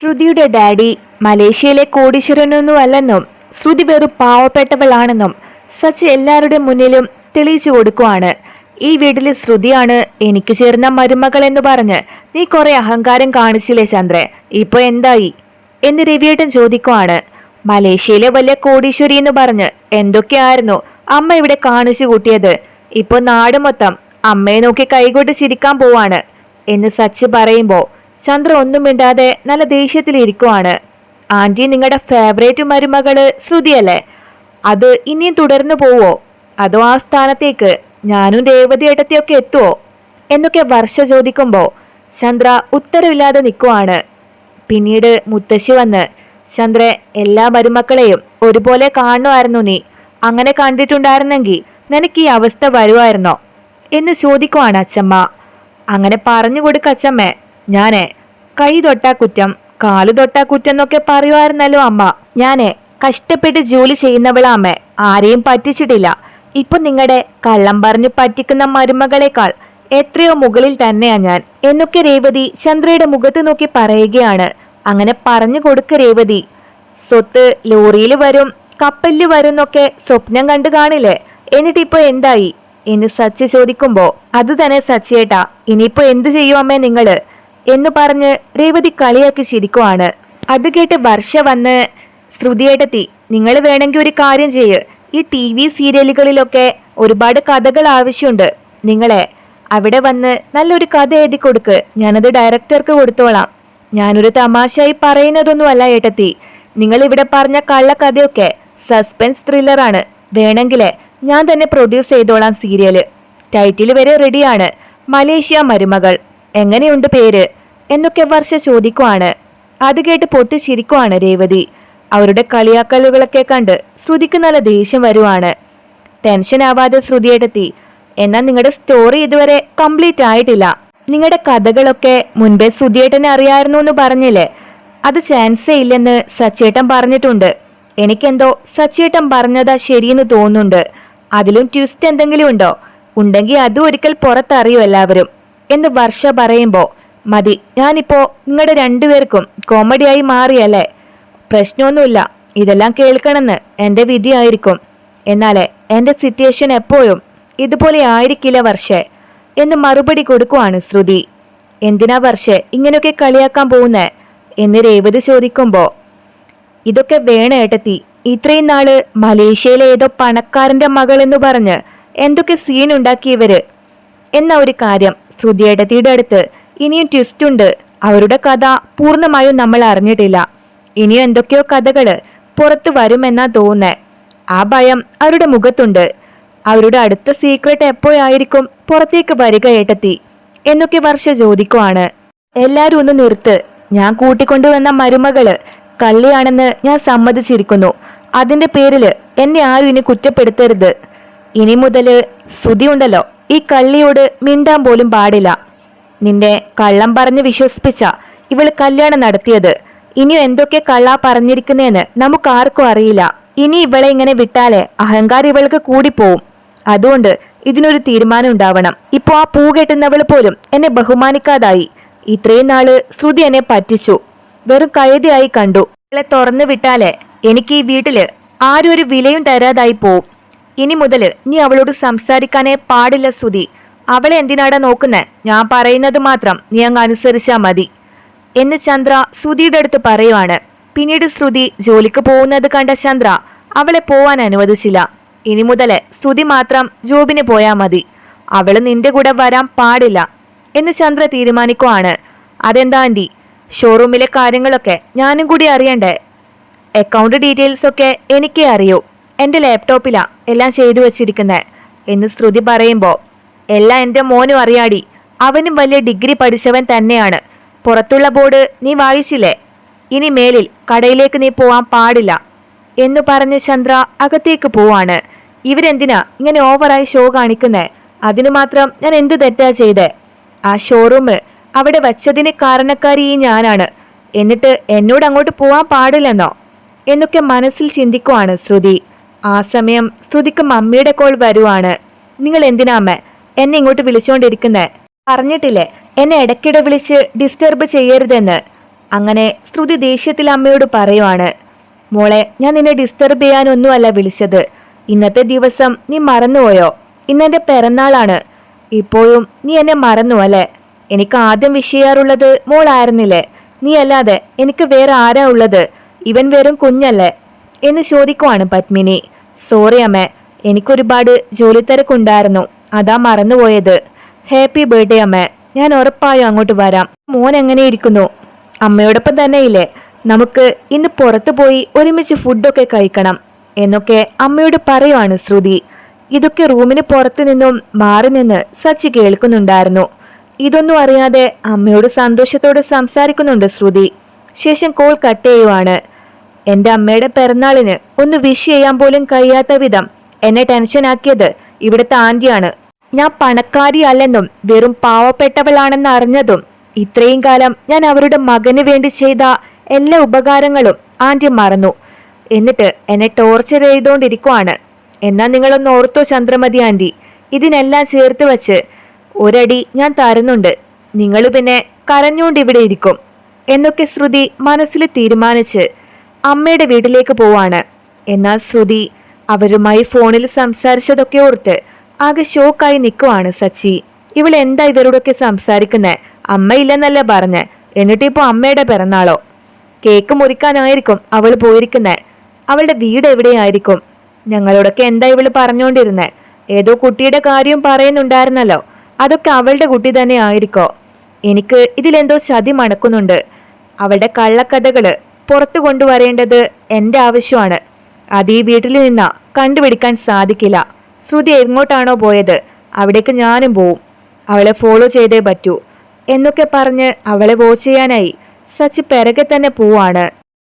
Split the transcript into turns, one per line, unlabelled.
ശ്രുതിയുടെ ഡാഡി മലേഷ്യയിലെ കോടീശ്വരനൊന്നും അല്ലെന്നും ശ്രുതി വെറും പാവപ്പെട്ടവളാണെന്നും സച്ച് എല്ലാവരുടെ മുന്നിലും തെളിയിച്ചു കൊടുക്കുവാണ്. ഈ വീട്ടിലെ ശ്രുതിയാണ് എനിക്ക് ചേർന്ന മരുമകൾ എന്ന് പറഞ്ഞ് നീ കുറെ അഹങ്കാരം കാണിച്ചില്ലേ ചന്ദ്രൻ ഇപ്പൊ എന്തായി? എന്ന് രവിയേട്ടൻ ചോദിക്കുവാണ്. മലേഷ്യയിലെ വലിയ കോടീശ്വരി എന്ന് പറഞ്ഞ് എന്തൊക്കെയായിരുന്നു അമ്മ ഇവിടെ കാണിച്ചു കൂട്ടിയത്? ഇപ്പൊ നാട് മൊത്തം അമ്മയെ നോക്കി കൈകൊണ്ട് ചിരിക്കാൻ പോവാണ് എന്ന് സച്ച് പറയുമ്പോ ചന്ദ്ര ഒന്നും മിണ്ടാതെ നല്ല ദേഷ്യത്തിലിരിക്കുവാണ്. ആന്റി നിങ്ങളുടെ ഫേവറേറ്റ് മരുമകൾ ശ്രുതിയല്ലേ? അത് ഇനിയും തുടർന്നു പോവോ? അതോ ആ സ്ഥാനത്തേക്ക് ഞാനും രേവതി ഏട്ടത്തിയൊക്കെ എത്തുവോ? എന്നൊക്കെ വർഷ ചോദിക്കുമ്പോൾ ചന്ദ്ര ഉത്തരവില്ലാതെ നിൽക്കുവാണ് പിന്നീട് മുത്തശ്ശി വന്ന് ചന്ദ്ര എല്ലാ മരുമക്കളെയും ഒരുപോലെ കാണുമായിരുന്നു നീ. അങ്ങനെ കണ്ടിട്ടുണ്ടായിരുന്നെങ്കിൽ നിനക്ക് ഈ അവസ്ഥ വരുമായിരുന്നോ എന്ന് ചോദിക്കുവാണ് അച്ചമ്മ. അങ്ങനെ പറഞ്ഞു കൊടുക്ക അച്ചമ്മേ. ഞാനേ കൈ തൊട്ടാ കുറ്റം കാൽ തൊട്ടാ കുറ്റം എന്നൊക്കെ പറയുമായിരുന്നല്ലോ അമ്മ. ഞാൻ കഷ്ടപ്പെട്ട് ജോലി ചെയ്യുന്നവളാ അമ്മ. ആരെയും പറ്റിച്ചിട്ടില്ല. ഇപ്പൊ നിങ്ങളുടെ കള്ളം പറഞ്ഞു പറ്റിക്കുന്ന മരുമകളെക്കാൾ എത്രയോ മുകളിൽ തന്നെയാ ഞാൻ. എന്നൊക്കെ രേവതി ചന്ദ്രയുടെ മുഖത്ത് നോക്കി പറയുകയാണ്. അങ്ങനെ പറഞ്ഞു കൊടുക്ക രേവതി. സ്വത്ത് ലോറിയിൽ വരും കപ്പലിൽ വരും എന്നൊക്കെ സ്വപ്നം കണ്ടു കാണില്ലേ? എന്നിട്ടിപ്പോ എന്തായി? എന്ന് സച്ചി ചോദിക്കുമ്പോ അത് തന്നെ സച്ചിയേട്ടാ ഇനിയിപ്പോ എന്ത് ചെയ്യും അമ്മേ നിങ്ങൾ? എന്ന് പറഞ്ഞ് രേവതി കളിയാക്കി ചിരിക്കുവാണ്. അത് കേട്ട് വർഷ വന്ന് ശ്രുതിയേട്ടത്തി നിങ്ങൾ വേണമെങ്കിൽ ഒരു കാര്യം ചെയ്യ്. ഈ ടി വി സീരിയലുകളിലൊക്കെ ഒരുപാട് കഥകൾ ആവശ്യമുണ്ട്. നിങ്ങളെ അവിടെ വന്ന് നല്ലൊരു കഥ എഴുതി കൊടുക്ക്. ഞാനത് ഡയറക്ടർക്ക് കൊടുത്തോളാം. ഞാനൊരു തമാശയായി പറയുന്നതൊന്നുമല്ല ഏട്ടത്തി. നിങ്ങൾ ഇവിടെ പറഞ്ഞ കള്ള കഥയൊക്കെ സസ്പെൻസ് ത്രില്ലറാണ്. വേണമെങ്കിലേ ഞാൻ തന്നെ പ്രൊഡ്യൂസ് ചെയ്തോളാം സീരിയൽ. ടൈറ്റിൽ വരെ റെഡിയാണ്. മലേഷ്യ മരുമകൾ. എങ്ങനെയുണ്ട് പേര്? എന്നൊക്കെ വർഷ ചോദിക്കുവാണ്. അത് കേട്ട് പൊട്ടിച്ചിരിക്കുവാണ് രേവതി. അവരുടെ കളിയാക്കലുകളൊക്കെ കണ്ട് ശ്രുതിക്ക് നല്ല ദേഷ്യം വരുവാണ്. ടെൻഷൻ ആവാതെ ശ്രുതിയെടുത്തി എന്നാൽ നിങ്ങളുടെ സ്റ്റോറി ഇതുവരെ കംപ്ലീറ്റ് ആയിട്ടില്ല. നിങ്ങളുടെ കഥകളൊക്കെ മുൻപേ ശ്രുതിയേട്ടനെ അറിയായിരുന്നു എന്ന് പറഞ്ഞില്ലേ? അത് ചാൻസേ ഇല്ലെന്ന് സച്ചേട്ടൻ പറഞ്ഞിട്ടുണ്ട്. എനിക്കെന്തോ സച്ചേട്ടൻ പറഞ്ഞതാ ശരിയെന്ന് തോന്നുന്നുണ്ട്. അതിലും ട്വിസ്റ്റ് എന്തെങ്കിലും ഉണ്ടോ? ഉണ്ടെങ്കിൽ അതും ഒരിക്കൽ പുറത്തറിയൂ എല്ലാവരും എന്ന് വർഷ പറയുമ്പോ മതി. ഞാനിപ്പോ നിങ്ങളുടെ രണ്ടുപേർക്കും കോമഡിയായി മാറിയല്ലേ? പ്രശ്നമൊന്നുമില്ല. ഇതെല്ലാം കേൾക്കണമെന്ന് എന്റെ വിധിയായിരിക്കും. എന്നാലേ എന്റെ സിറ്റുവേഷൻ എപ്പോഴും ഇതുപോലെ ആയിരിക്കില്ല വർഷേ. എന്ന് മറുപടി കൊടുക്കുവാണ് ശ്രുതി. എന്തിനാ വർഷേ ഇങ്ങനെയൊക്കെ കളിയാക്കാൻ പോകുന്നേ? എന്ന് രേവതി ചോദിക്കുമ്പോ ഇതൊക്കെ വേണ ഏട്ടത്തി. ഇത്രയും നാൾ മലേഷ്യയിലെ ഏതോ പണക്കാരന്റെ മകൾ എന്ന് പറഞ്ഞ് എന്തൊക്കെ സീൻ ഉണ്ടാക്കിയവര് എന്ന ഒരു കാര്യം ശ്രുതി ഏട്ടത്തിയുടെ അടുത്ത് ഇനിയും ട്വിസ്റ്റ് ഉണ്ട്. അവരുടെ കഥ പൂർണമായും നമ്മൾ അറിഞ്ഞിട്ടില്ല. ഇനിയും എന്തൊക്കെയോ കഥകൾ പുറത്തു വരുമെന്നാ തോന്നേ ആ ഭയം അവരുടെ മുഖത്തുണ്ട്. അവരുടെ അടുത്ത സീക്രട്ട് എപ്പോഴായിരിക്കും പുറത്തേക്ക് വരിക ഏട്ടത്തി? എന്നൊക്കെ വർഷ ചോദിക്കുവാണ്. എല്ലാരും ഒന്ന് നിർത്ത്. ഞാൻ കൂട്ടിക്കൊണ്ടുവന്ന മരുമകൾ കള്ളിയാണെന്ന് ഞാൻ സമ്മതിച്ചിരിക്കുന്നു. അതിന്റെ പേരിൽ എന്നെ ആരും ഇനി കുറ്റപ്പെടുത്തരുത്. ഇനി മുതൽ ശ്രുതി ഉണ്ടല്ലോ. ഈ കള്ളിയോട് മിണ്ടാൻ പോലും പാടില്ല. നിന്നെ കള്ളം പറഞ്ഞ് വിശ്വസിപ്പിച്ച ഇവൾ കല്യാണം നടത്തിയത്. ഇനിയും എന്തൊക്കെ കള്ളാ പറഞ്ഞിരിക്കുന്നേന്ന് നമുക്കാർക്കും അറിയില്ല. ഇനി ഇവളെ ഇങ്ങനെ വിട്ടാലേ അഹങ്കാരം ഇവൾക്ക് കൂടിപ്പോവും. അതുകൊണ്ട് ഇതിനൊരു തീരുമാനം ഉണ്ടാവണം. ഇപ്പോ ആ പൂ കെട്ടുന്നവൾ പോലും എന്നെ ബഹുമാനിക്കാതായി. ഇത്രയും നാൾ ശ്രുതി എന്നെ പറ്റിച്ചു. വെറും കഴുതിയായി കണ്ടു. ഇവളെ തുറന്നു വിട്ടാലേ എനിക്ക് ഈ വീട്ടിൽ ആരും ഒരു വിലയും തരാതായി പോവും. ഇനി മുതൽ നീ അവളോട് സംസാരിക്കാനേ പാടില്ല ശ്രുതി. അവളെ എന്തിനാടാ നോക്കുന്നേ? ഞാൻ പറയുന്നത് മാത്രം. നീ അങ്ങ് അനുസരിച്ചാ മതി. എന്ന് ചന്ദ്ര ശ്രുതിയുടെ അടുത്ത് പറയുവാണ്. പിന്നീട് ശ്രുതി ജോലിക്ക് പോകുന്നത് കണ്ട ചന്ദ്ര അവളെ പോവാൻ അനുവദിച്ചില്ല. ഇനി മുതൽ ശ്രുതി മാത്രം ജോബിന് പോയാ മതി. അവൾ നിന്റെ കൂടെ വരാൻ പാടില്ല എന്ന് ചന്ദ്ര തീരുമാനിക്കുവാണ്. അതെന്താ ആന്റി ഷോറൂമിലെ കാര്യങ്ങളൊക്കെ ഞാനും കൂടി അറിയണ്ടേ? അക്കൗണ്ട് ഡീറ്റെയിൽസ് ഒക്കെ എനിക്കേ അറിയൂ. എന്റെ ലാപ്ടോപ്പിലാ എല്ലാം ചെയ്തു വച്ചിരിക്കുന്നത് എന്ന് ശ്രുതി പറയുമ്പോൾ എല്ലാം എന്റെ മോനും അറിയാടി. അവനും വലിയ ഡിഗ്രി പഠിച്ചവൻ തന്നെയാണ്. പുറത്തുള്ള ബോർഡ് നീ വായിച്ചില്ലേ? ഇനി മേലിൽ കടയിലേക്ക് നീ പോവാൻ പാടില്ല. എന്നു പറഞ്ഞ് ചന്ദ്ര അകത്തേക്ക് പോവാണ്. ഇവരെന്തിനാ ഇങ്ങനെ ഓവറായി ഷോ കാണിക്കുന്നേ? അതിനു മാത്രം ഞാൻ എന്ത് തെറ്റാ ചെയ്തേ? ആ ഷോറൂം അവിടെ വച്ചതിന് കാരണക്കാരി ഈ ഞാനാണ്. എന്നിട്ട് എന്നോട് അങ്ങോട്ട് പോവാൻ പാടില്ലെന്നോ? എന്നൊക്കെ മനസ്സിൽ ചിന്തിക്കുവാണ് ശ്രുതി. ആ സമയം ശ്രുതിക്ക് മമ്മിയുടെ കോൾ വരുവാണ്. നിങ്ങൾ എന്തിനാ എന്നെ ഇങ്ങോട്ട് വിളിച്ചുകൊണ്ടിരിക്കുന്നെ പറഞ്ഞിട്ടില്ലേ എന്നെ ഇടയ്ക്കിടെ വിളിച്ച് ഡിസ്റ്റർബ് ചെയ്യരുതെന്ന്. അങ്ങനെ ശ്രുതി ദേഷ്യത്തിൽ അമ്മയോട് പറയുവാണ് മോളെ ഞാൻ നിന്നെ ഡിസ്റ്റർബ് ചെയ്യാനൊന്നുമല്ല വിളിച്ചത്. ഇന്നത്തെ ദിവസം നീ മറന്നുപോയോ? ഇന്നെന്റെ പിറന്നാളാണ്. ഇപ്പോഴും നീ എന്നെ മറന്നു അല്ലേ? എനിക്ക് ആദ്യം വിഷയാറുള്ളത് മോളായിരുന്നില്ലേ? നീ അല്ലാതെ എനിക്ക് വേറെ ആരാ ഉള്ളത്? ഇവൻ വെറും കുഞ്ഞല്ലേ? എന്ന് ചോദിക്കുവാണ് പത്മിനി. സോറി അമ്മേ എനിക്കൊരുപാട് ജോലി തിരക്കുണ്ടായിരുന്നു അതാ മറന്നുപോയത്. ഹാപ്പി ബർത്ത്ഡേ അമ്മേ. ഞാൻ ഉറപ്പായും അങ്ങോട്ട് വരാം. മോൻ എങ്ങനെ ഇരിക്കുന്നു അമ്മയോടൊപ്പം തന്നെയില്ലേ? നമുക്ക് ഇന്ന് പുറത്തു പോയി ഒരുമിച്ച് ഫുഡൊക്കെ കഴിക്കണം എന്നൊക്കെ അമ്മയോട് പറയുവാണ് ശ്രുതി. ഇതൊക്കെ റൂമിന് പുറത്തു നിന്നും മാറി നിന്ന് സച്ചി കേൾക്കുന്നുണ്ടായിരുന്നു. ഇതൊന്നും അറിയാതെ അമ്മയോട് സന്തോഷത്തോടെ സംസാരിക്കുന്നുണ്ട് ശ്രുതി. ശേഷം കോൾ കട്ട് ചെയ്യുവാണ്. എന്റെ അമ്മയുടെ പിറന്നാളിന് ഒന്ന് വിഷ് ചെയ്യാൻ പോലും കഴിയാത്ത വിധം എന്നെ ടെൻഷനാക്കിയത് ഇവിടുത്തെ ആന്റിയാണ്. ഞാൻ പണക്കാരിയല്ലെന്നും വെറും പാവപ്പെട്ടവളാണെന്ന് അറിഞ്ഞതും ഇത്രയും കാലം ഞാൻ അവരുടെ മകന് വേണ്ടി ചെയ്ത എല്ലാ ഉപകാരങ്ങളും ആന്റി മറന്നു. എന്നിട്ട് എന്നെ ടോർച്ചർ ചെയ്തുകൊണ്ടിരിക്കുവാണ് എന്നാൽ നിങ്ങളൊന്ന് ഓർത്തോ ചന്ദ്രമതി ആന്റി. ഇതിനെല്ലാം ചേർത്ത് വച്ച് ഒരടി ഞാൻ തരുന്നുണ്ട്. നിങ്ങൾ പിന്നെ കരഞ്ഞുകൊണ്ട് ഇവിടെ ഇരിക്കും. എന്നൊക്കെ ശ്രുതി മനസ്സിൽ തീരുമാനിച്ച് അമ്മയുടെ വീട്ടിലേക്ക് പോവാണ്. എന്നാൽ ശ്രുതി അവരുമായി ഫോണിൽ സംസാരിച്ചതൊക്കെ ഓർത്ത് ആകെ ഷോക്കായി നിൽക്കുവാണ് സച്ചി. ഇവൾ എന്താ ഇവരോടൊക്കെ അമ്മ അമ്മയില്ലെന്നല്ല പറഞ്ഞ്. എന്നിട്ടിപ്പോ അമ്മയുടെ പിറന്നാളോ? കേക്ക് മുറിക്കാനായിരിക്കും അവൾ പോയിരിക്കുന്നത് അവളുടെ വീട് എവിടെയായിരിക്കും? ഞങ്ങളോടൊക്കെ എന്താ ഇവൾ പറഞ്ഞുകൊണ്ടിരുന്നത് ഏതോ കുട്ടിയുടെ കാര്യം പറയുന്നുണ്ടായിരുന്നല്ലോ. അതൊക്കെ അവളുടെ കുട്ടി തന്നെ ആയിരിക്കോ? എനിക്ക് ഇതിലെന്തോ ചതി മണക്കുന്നുണ്ട്. അവളുടെ കള്ളക്കഥകൾ പുറത്തു കൊണ്ടുവരേണ്ടത് എന്റെ ആവശ്യമാണ്. അത് ഈ വീട്ടിൽ നിന്നാ കണ്ടുപിടിക്കാൻ സാധിക്കില്ല. ശ്രുതി എങ്ങോട്ടാണോ പോയത്? അവിടേക്ക് ഞാനും പോവും. അവളെ ഫോളോ ചെയ്തേ പറ്റൂ. എന്നൊക്കെ പറഞ്ഞ് അവളെ വോച്ച് ചെയ്യാനായി സച്ചി പിറകെ തന്നെ പോവാണ്.